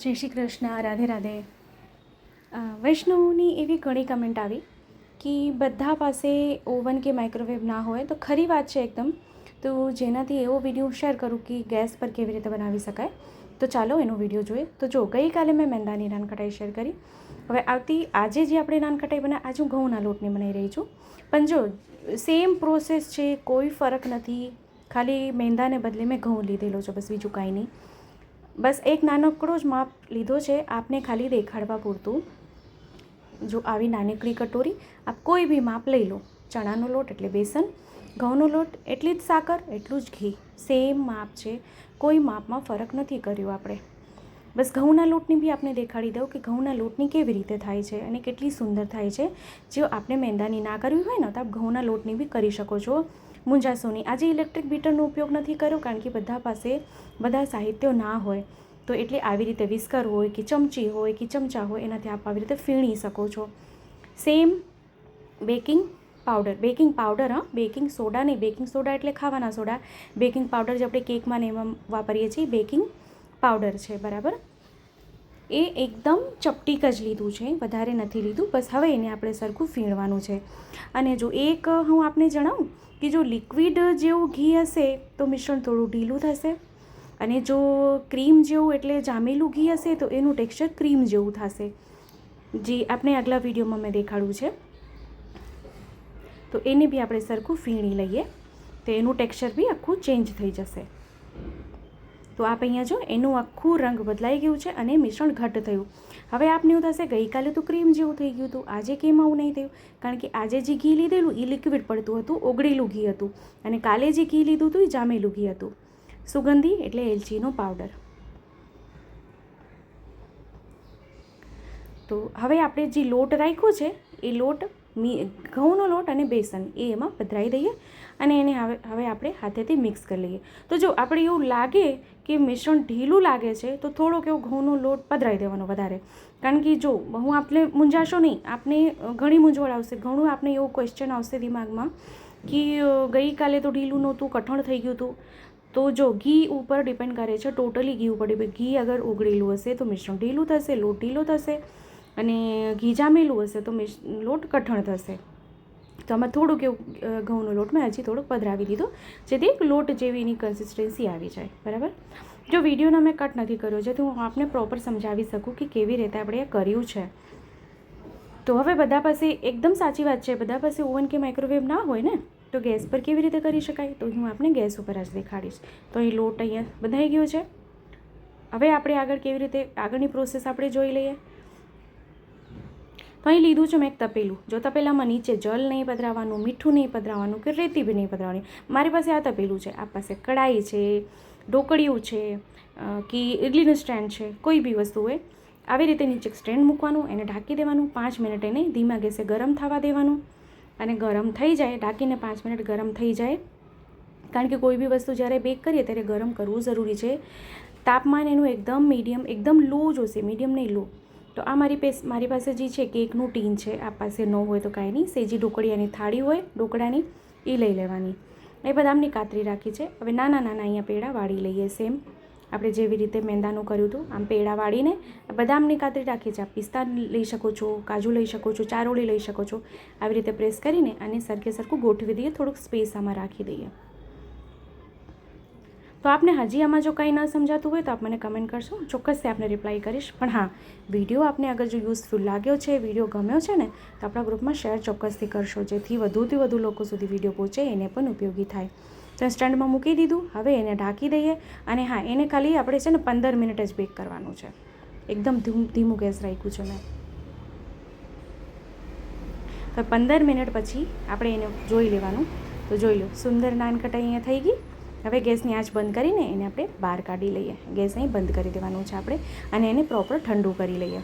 જય શ્રી કૃષ્ણ, રાધે રાધે. વૈષ્ણવની એવી ઘણી કમેન્ટ આવી કે બધા પાસે ઓવન કે માઇક્રોવેવ ના હોય તો ખરી વાત છે એકદમ. તો જેનાથી એવો વીડિયો શેર કરું કે ગેસ પર કેવી રીતે બનાવી શકાય, તો ચાલો એનો વીડિયો જોઈએ. તો જો, ગઈકાલે મેં મેંદાની નાનકટાઈ શેર કરી. હવે આવતી, આજે જે આપણે નાનકટાઈ બનાવી, આજે હું ઘઉંના લોટની બનાવી રહી છું. પણ જો સેમ પ્રોસેસ છે, કોઈ ફરક નથી. ખાલી મેંદાને બદલે મેં ઘઉં લીધેલો છે, બસ બીજું કાંઈ નહીં. બસ એક નાનકડો જ માપ લીધો છે આપને ખાલી દેખાડવા પૂરતું. જો આવી નાનકડી કટોરી આપ કોઈ બી માપ લઈ લો. ચણાનો લોટ એટલે બેસન, ઘઉંનો લોટ એટલી જ સાકર, એટલું જ ઘી. સેમ માપ છે. કોઈ માપમાં ફરક નથી કર્યો આપણે. બસ ઘઉંના લોટની બી આપણે દેખાડી દઉં કે ઘઉંના લોટની કેવી રીતે થાય છે અને કેટલી સુંદર થાય છે. જો આપણે મેંદાની ના કરવી હોય ને તો આપ ઘઉંના લોટની બી કરી શકો છો. મૂંઝાશો નહીં આજે ઇલેક્ટ્રિક બીટરનો ઉપયોગ નથી કર્યો કારણ કે બધા પાસે બધા સાહિત્યો ના હોય. તો એટલે આવી રીતે વિસ્કર હોય કે ચમચી હોય કે ચમચા હોય, એનાથી આપ આવી રીતે ફીણી શકો છો. Same baking powder. Baking powder, હા. બેકિંગ સોડા નહીં. બેકિંગ સોડા એટલે ખાવાના સોડા. બેકિંગ પાવડર જે આપણે કેકમાં ને એમાં વાપરીએ છીએ, બેકિંગ પાવડર છે. બરાબર? એ એકદમ ચપટીક જ લીધું છે, વધારે નથી લીધું. બસ હવે એને આપણે સરખું ફીણવાનું છે. અને જો એક હું આપને જણાવું કે જો લિક્વિડ જેવું ઘી હશે તો મિશ્રણ થોડું ઢીલું થશે. અને જો ક્રીમ જેવું એટલે જામેલું ઘી હશે તો એનું ટેક્સચર ક્રીમ જેવું થશે. જે આપણે આગલા વિડીયોમાં મેં દેખાડ્યું છે. તો એને બી આપણે સરખું ફીણી લઈએ. તો એનું ટેક્સચર બી આખું ચેન્જ થઈ જશે. તો આપ અહીંયા જો, એનું આખું રંગ બદલાઈ ગયું છે અને મિશ્રણ ઘટ થયું. હવે આપને એવું થશે, ગઈકાલે તો ક્રીમ જેવું થઈ ગયું હતું, આજે કેમ આવું નહીં થયું? કારણ કે આજે જે ઘી લીધેલું એ લિક્વિડ પડતું હતું, ઓગળેલું ઘી હતું. અને કાલે જે ઘી લીધું હતું એ જામેલું ઘી હતું. સુગંધી એટલે એલચીનો પાવડર. તો હવે આપણે જે લોટ રાખ્યો છે, એ લોટ મી, ઘઉંનો લોટ અને બેસન, એ એમાં પધરાવી દઈએ અને એને હવે હવે આપણે હાથેથી મિક્સ કરી લઈએ. તો જો આપણે એવું લાગે કે મિશ્રણ ઢીલું લાગે છે, તો થોડોક એવો ઘઉંનો લોટ પધરાવી દેવાનો વધારે. કારણ કે જો, હું આપણે મૂંઝાશો નહીં, આપને ઘણી મૂંઝવણ આવશે. ઘણું આપણે એવું ક્વેશ્ચન આવશે દિમાગમાં કે ગઈકાલે તો ઢીલું નહોતું, કઠણ થઈ ગયું હતું. તો જો, ઘી ઉપર ડિપેન્ડ કરે છે ટોટલી ઘી ઉપર. ડિપેન્ડ ઘી અગર ઓગળેલું હશે તો મિશ્રણ ઢીલું થશે, લોટ ઢીલો થશે. અને ઘી જામેલું હશે તો લોટ કઠણ થશે. તો આમાં થોડુંક એવું ઘઉંનો લોટ મેં હજી થોડુંક પધરાવી દીધો, જેથી એક લોટ જેવી એની કન્સિસ્ટન્સી આવી જાય. બરાબર? જો વિડીયોનો મેં કટ નથી કર્યો, જેથી હું આપને પ્રોપર સમજાવી શકું કે કેવી રીતે આપણે એ કર્યું છે. તો હવે બધા પાસે એકદમ સાચી વાત છે, બધા પાસે ઓવન કે માઇક્રોવેવ ના હોય ને, તો ગેસ પર કેવી રીતે કરી શકાય? તો હું આપને ગેસ ઉપર જ દેખાડીશ. તો અહીં લોટ અહીંયા બંધાઈ ગયો છે. હવે આપણે આગળ કેવી રીતે, આગળની પ્રોસેસ આપણે જોઈ લઈએ. તો અહીં લીધું છે મેં એક તપેલું. જો તપેલામાં નીચે જલ નહીં પધરાવવાનું મીઠું નહીં પધરાવવાનું કે રેતી બી નહીં પધરાવવાની મારી પાસે આ તપેલું છે. આ પાસે કડાઈ છે, ઢોકળિયું છે કે ઇડલીનું સ્ટેન્ડ છે, કોઈ બી વસ્તુ હોય. આવી રીતે નીચે સ્ટેન્ડ મૂકવાનું, એને ઢાંકી દેવાનું, પાંચ મિનિટ એને ધીમા ગેસે ગરમ થવા દેવાનું. અને ગરમ થઈ જાય, ઢાંકીને પાંચ મિનિટ ગરમ થઈ જાય. કારણ કે કોઈ બી વસ્તુ જ્યારે બેક કરીએ ત્યારે ગરમ કરવું જરૂરી છે. તાપમાન એનું એકદમ મીડિયમ એકદમ લો જોશે મીડિયમ નહીં લો તો આ મારી પેસ, મારી પાસે જે છે કેકનું ટીન છે, આ પાસે ન હોય તો કાંઈ નહીં. સેજી ઢોકળિયાની થાળી હોય, ઢોકળાની, એ લઈ લેવાની. એ બદામની કાતરી રાખી છે. હવે નાના નાના અહીંયા પેડા વાળી લઈએ સેમ આપણે જેવી રીતે મેંદાનું કર્યું હતું, આમ પેડા વાળીને બદામની કાતરી રાખી છે. આપ પિસ્તા લઈ શકો છો, કાજુ લઈ શકો છો, ચારોળી લઈ શકો છો. આવી રીતે પ્રેસ કરીને અને સરખે સરખું ગોઠવી દઈએ, થોડુંક સ્પેસ આમાં રાખી દઈએ. તો આપને હજી આમાં જો કંઈ ન સમજાતું હોય તો આપ મને કમેન્ટ કરશો. ચોક્કસથી આપને રિપ્લાય કરીશ. પણ હા વીડિયો આપને અગર જો યુઝફુલ લાગ્યો છે વીડિયો ગમ્યો છે ને, તો આપણા ગ્રુપમાં શેર ચોક્કસથી કરશો, જેથી વધુથી વધુ લોકો સુધી વીડિયો પહોંચે, એને પણ ઉપયોગી થાય. તો સ્ટેન્ડમાં મૂકી દીધું. હવે એને ઢાંકી દઈએ અને હા, એને ખાલી આપણે છે ને પંદર મિનિટ જ બેક કરવાનું છે. એકદમ ધીમ, ધીમું ગેસ રાખ્યું છે મેં. તો પંદર મિનિટ પછી આપણે એને જોઈ લેવાનું. તો જોઈ લો, સુંદર નાનકટ અહીંયા થઈ ગઈ. હવે ગેસની આંચ બંધ કરીને એને આપણે બહાર કાઢી લઈએ. ગેસ અહીં બંધ કરી દેવાનું છે આપણે અને એને પ્રોપર ઠંડુ કરી લઈએ.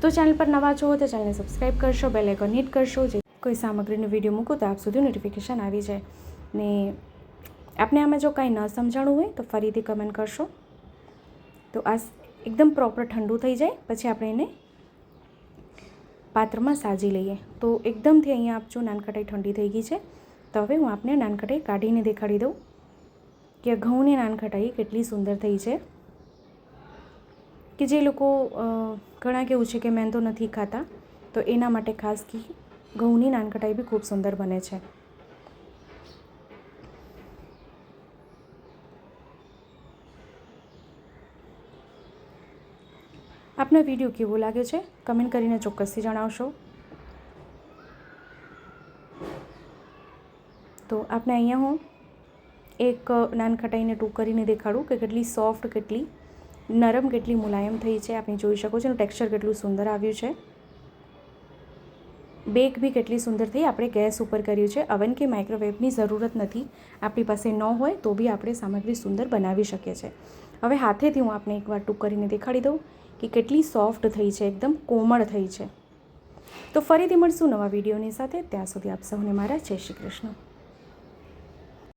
તો ચેનલ પર નવા છો તો ચેનલને સબસ્ક્રાઈબ કરશો બેલ આઇકોન હિટ કરશો, જે કોઈ સામગ્રીનો વીડિયો મૂકો તો આપ સુધી નોટિફિકેશન આવી જાય. ને આપને આમાં જો કાંઈ ન સમજાણું હોય તો ફરીથી કમેન્ટ કરશો. તો આ એકદમ પ્રોપર ઠંડુ થઈ જાય, પછી આપણે એને પાત્રમાં સાજી લઈએ. તો એકદમથી અહીંયા આપજો નાનકટાઈ ઠંડી થઈ ગઈ છે તો હવે હું આપને નાનખટાઈ કાઢીને દેખાડી દઉં કે ઘઉંની નાનખટાઈ કેટલી સુંદર થઈ છે. કે જે લોકો ઘણા કેવું છે કે મેંદો નથી ખાતા, તો એના માટે ખાસ કે ઘઉંની નાનખટાઈ બી ખૂબ સુંદર બને છે. આપનો વીડિયો કેવો લાગ્યો છે? કમેન્ટ કરીને ચોક્કસથી જણાવશો. તો આપણે અહીંયા હું એક નાનખટાઈને ટૂંક કરીને દેખાડું કે કેટલી સોફ્ટ કેટલી નરમ, કેટલી મુલાયમ થઈ છે. આપણે જોઈ શકો છો એનું ટેક્સચર કેટલું સુંદર આવ્યું છે. બેક બી કેટલી સુંદર થઈ. આપણે ગેસ ઉપર કર્યું છે. અવન કે માઇક્રોવેવની જરૂરત નથી. આપણી પાસે ન હોય તો બી આપણે સામગ્રી સુંદર બનાવી શકીએ છીએ. હવે હાથેથી હું આપને એકવાર ટૂંક કરીને દેખાડી દઉં કે કેટલી સોફ્ટ થઈ છે, એકદમ કોમળ થઈ છે. તો ફરીથી મળશું નવા વિડીયોની સાથે. ત્યાં સુધી આપ સૌને મારા જય શ્રી કૃષ્ણ.